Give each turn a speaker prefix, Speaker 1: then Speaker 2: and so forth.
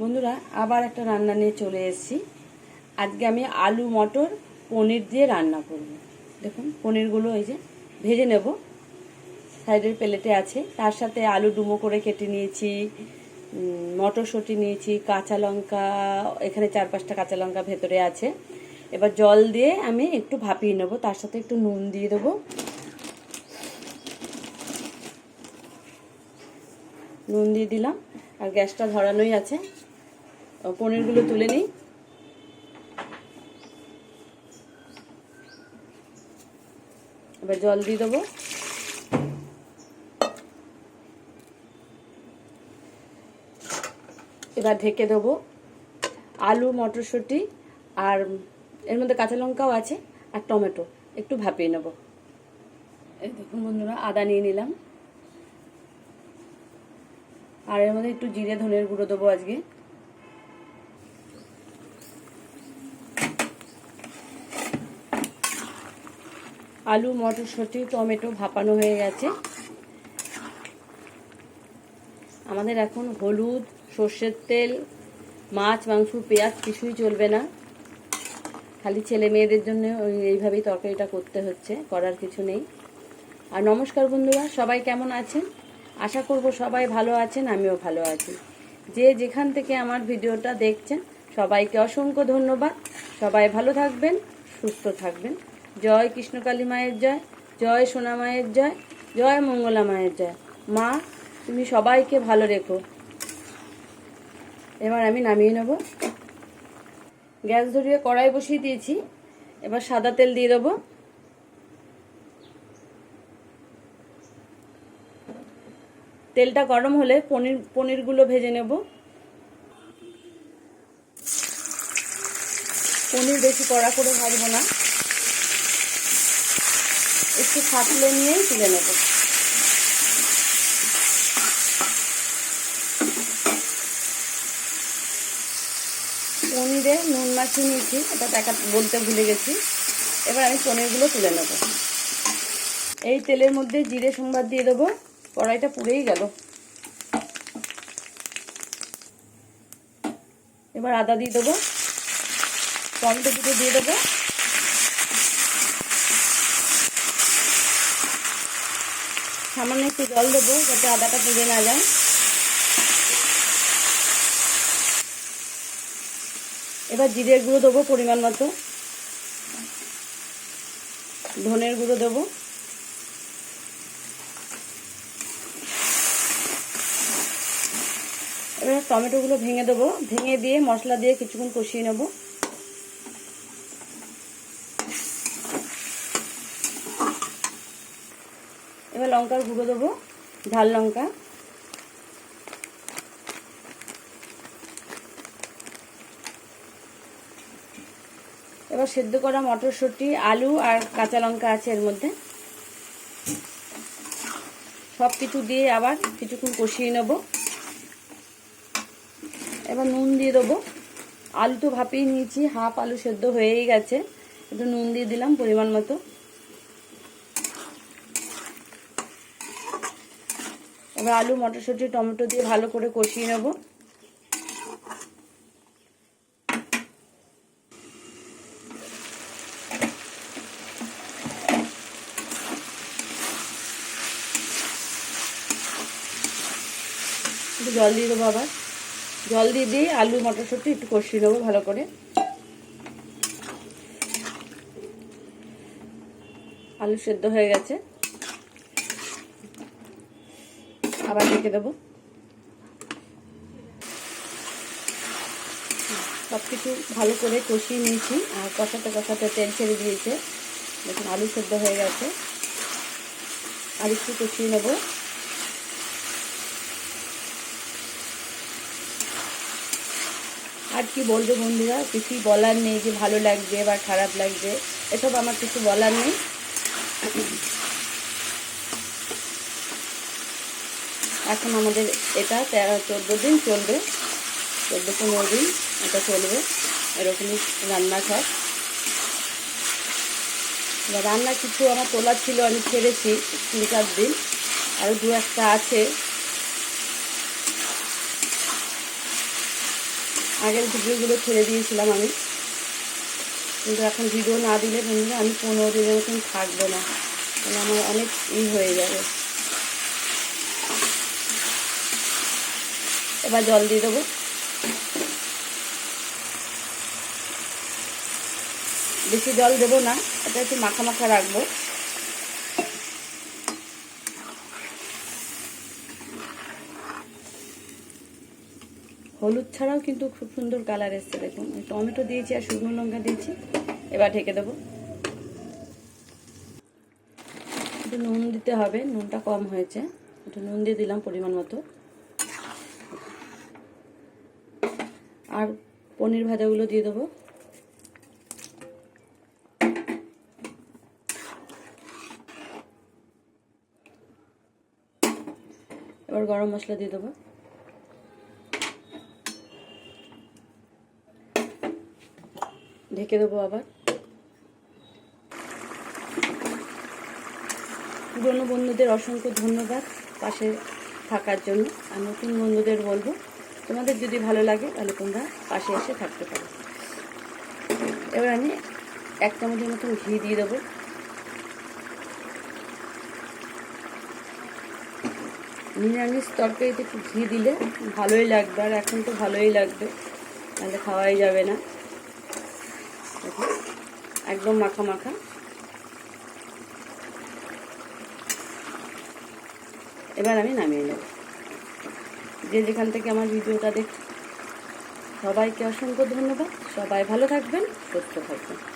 Speaker 1: বন্ধুরা, আবার একটা রান্না নিয়ে চলে এসেছি। আজকে আমি আলু, মটর, পনির দিয়ে রান্না করব। দেখুন, পনিরগুলো এই যে ভেজে নেব। সাইডের প্লেটে আছে। তার সাথে আলু ডুমো করে কেটে নিয়েছি মটরশুঁটি নিয়েছি, কাঁচা লঙ্কা, এখানে চার পাঁচটা কাঁচা লঙ্কা ভেতরে আছে। এবার জল দিয়ে আমি একটু ভাপিয়ে নেব। তার সাথে একটু নুন দিয়ে দেবো। নুন দিয়ে দিলাম। আর গ্যাসটা ধরানোই আছে। পনিরগুলো তুলে নিই। এবার জল দিয়ে দেবো। এবার ঢেকে দেবো আলু, মটরশুঁটি আর এর মধ্যে কাঁচা লঙ্কাও আছে আর টমেটো। একটু ভাপিয়ে নেব। এই দেখুন বন্ধুরা, আদা নিয়ে নিলাম। আর এর মধ্যে একটু জিরে ধনের গুঁড়ো দেবো আজকে। আলু, মটরশুঁটি, টমেটো ভাপানো হয়ে গেছে। আমাদের এখন হলুদ, সর্ষের তেল, মাছ, মাংস, পেঁয়াজ কিছুই চলবে না। খালি ছেলে মেয়েদের জন্য ওই এইভাবেই তরকারিটা করতে হচ্ছে, করার কিছু নেই। আর নমস্কার বন্ধুরা, সবাই কেমন আছেন? আশা করব সবাই ভালো আছেন, আমিও ভালো আছি। যে যেখান থেকে আমার ভিডিওটা দেখছেন, সবাইকে অসংখ্য ধন্যবাদ। সবাই ভালো থাকবেন, সুস্থ থাকবেন। জয় কৃষ্ণকালী মায়ের জয় জয় সোনা মায়ের জয় জয় মঙ্গলা মায়ের জয়। মা, তুমি সবাইকে ভালো রেখো। এবার আমি নামিয়ে নেব। গ্যাস ধরিয়ে কড়াই বসিয়ে দিয়েছি। এবার সাদা তেল দিয়ে দেবো। তেলটা গরম হলে পনির, পনিরগুলো ভেজে নেব। পনির বেশি কড়া করে ভাজবো না। একটু ফাটলে নিয়েই তুলে নেব। পনিরে নুন মাখিয়ে নিয়েছি, এটা দেখা বলতে ভুলে গেছি। এবার আমি পনিরগুলো তুলে নেব। এই তেলের মধ্যে জিরে সোমবার দিয়ে দেবো। কড়াইটা পুড়েই গেল। এবার আদা দিয়ে দেবো, টমেটো দুটো দিয়ে দেবো। সামান্য একটু জল দেবো যাতে আদাটা পুড়ে না যায়। এবার জিরের গুঁড়ো দেবো পরিমাণ মতো। ধনের গুঁড়ো দেবো। এবার টমেটোগুলো ভেঙে দেবো। ভেঙে দিয়ে মশলা দিয়ে কিছুক্ষণ কষিয়ে নেব। এবার লঙ্কার গুঁড়ো দেবো, ঝাল লঙ্কা। এবার সেদ্ধ করা মটরশুঁটি, আলু আর কাঁচা লঙ্কা আছে এর মধ্যে। সব কিছু দিয়ে আবার কিছুক্ষণ কষিয়ে নেব। এবার নুন দিয়ে দেবো। আলু তো ভাপিয়ে নিয়েছি, হাফ আলু সেদ্ধ হয়েই গেছে। একটু নুন দিয়ে দিলাম পরিমাণ মতো। এবার আলু, মটরশুঁটি, টমেটো দিয়ে ভালো করে কষিয়ে নেব। জল দিয়ে দেবো আবার। জল দিয়ে দিয়ে আলু, মটরশুঁটি একটু কষিয়ে নেব ভালো করে। আলু সেদ্ধ হয়ে গেছে। আবার ঢেকে দেবো। সব কিছু ভালো করে কষিয়ে নিয়েছি, আর কষাতে কষাতে তেল ছেড়ে দিয়েছে। দেখুন, আলু সেদ্ধ হয়ে গেছে। আর একটু কষিয়ে নেব। আর কি বলব বন্ধুরা কিছুই বলার নেই যে ভালো লাগবে বা খারাপ লাগবে, এসব আমার কিছু বলার নেই। এখন আমাদের এটা তেরো, চোদ্দ দিন চলবে, চোদ্দ, পনেরো দিন এটা চলবে, এরকমই রান্না সব এবার রান্না কিছু আমার তোলার ছিল, আমি ছেড়েছি, তিন চার দিন। আরও দু একটা আছে। আগের ভিডিওগুলো ছেড়ে দিয়েছিলাম আমি। কিন্তু এখন ভিডিও না দিলে বন্ধুরা, আমি পনেরো দিনের মতন থাকব না। তাহলে আমার অনেক ই হয়ে যাবে। এবার জল দিয়ে দেবো। বেশি জল দেবো না, এটা একটু মাখা মাখা রাখব। হলুদ ছাড়াও কিন্তু খুব সুন্দর কালার এসছে, দেখুন। টমেটো দিয়েছি আর শুকনো লঙ্কা দিয়েছি। এবার ঢেকে দেবো। একটু নুন দিতে হবে, নুনটা কম হয়েছে। একটু নুন দিয়ে দিলাম পরিমাণ মতো। আর পনির ভাজাগুলো দিয়ে দেবো। এবার গরম মশলা দিয়ে দেবো। ঢেকে দেবো আবার। পুরনো বন্ধুদের অসংখ্য ধন্যবাদ পাশে থাকার জন্য। আর নতুন বন্ধুদের বলব, তোমাদের যদি ভালো লাগে তাহলে তোমরা পাশে এসে থাকতে পারো। এবার আমি এক চামচের মতন ঘি দিয়ে দেবো। নিরামিষ তরকারিতে একটু ঘি দিলে ভালোই লাগবে, আর এখন তো ভালোই লাগবে তাহলে খাওয়াই যাবে না। একদম মাখা মাখা। এবার আমি নামিয়ে নেব। যে যেখান থেকে আমার ভিডিওটা দেখ সবাইকে অসংখ্য ধন্যবাদ। সবাই ভালো থাকবেন, সুস্থ থাকবেন।